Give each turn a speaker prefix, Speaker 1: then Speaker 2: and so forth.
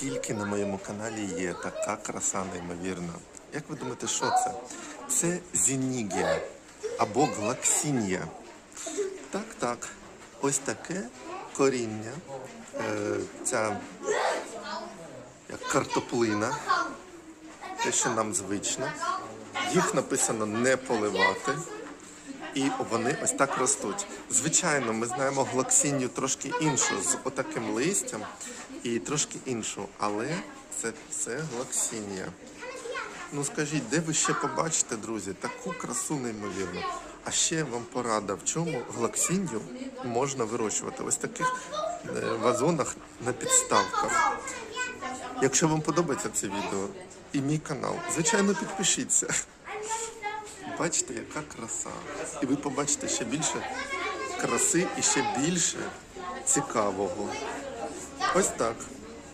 Speaker 1: тільки на моєму каналі є така краса неймовірна. Як ви думаєте, що це? Це зінігія або глаксінія. Так, так. Ось таке коріння. Е, ця як картоплина. Те, що нам звично. Їх написано не поливати. І вони ось так ростуть. Звичайно, ми знаємо глоксінію трошки іншу, з отаким листям і трошки іншу, але це все глоксінія. Ну скажіть, де ви ще побачите, друзі, таку красу неймовірну. А ще вам порада, в чому глоксінію можна вирощувати? Ось в таких е, вазонах на підставках. Якщо вам подобається це відео і мій канал, звичайно, підпишіться. Бачите, яка краса. І ви побачите ще більше краси і ще більше цікавого. Ось так.